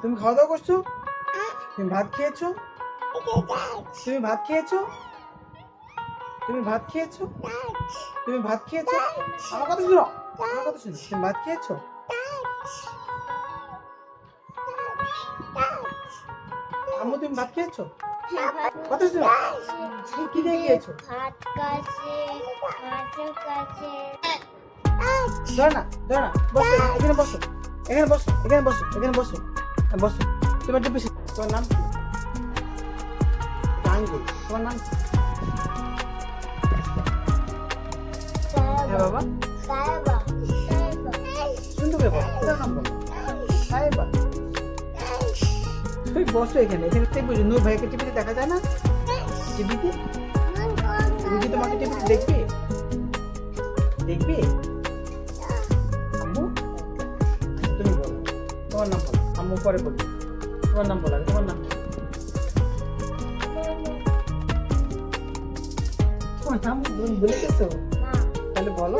তুমি খাওয়া দাওয়া করছো তুমি ভাত খেয়েছো তুমি ভাত খেয়েছো তুমি ভাত খেয়েছো তুমি ভাত খেয়েছো আমার কথা শুনো আমার কথা শুনো তুমি ভাত খেয়েছো আম্মু তুমি ভাত খেয়েছো কথা শুনো কি দিয়ে খেয়েছো ভাত কাছে মাছের কাছে ধর না ধর না বসো এখানে বসো এখানে বসো এখানে বসো এখানে বসো হ্যাঁ, বসো তোমার একটু বেশি তোমার নাম কি আঙ্গুল তোমার নাম হ্যাঁ বাবা শুনতে পেয়ে বলো তোমার নাম সাহেবা তুমি বসো এখানে এখানে দেখব যে নূর ভাইকে টিভিতে দেখা তুমি তুমি তোমার নাম বলো আম্মু পরে বলি তোমার নাম বলা তোমার নাম তোমার নাম বলেছ বলে গেছো তাহলে বলো।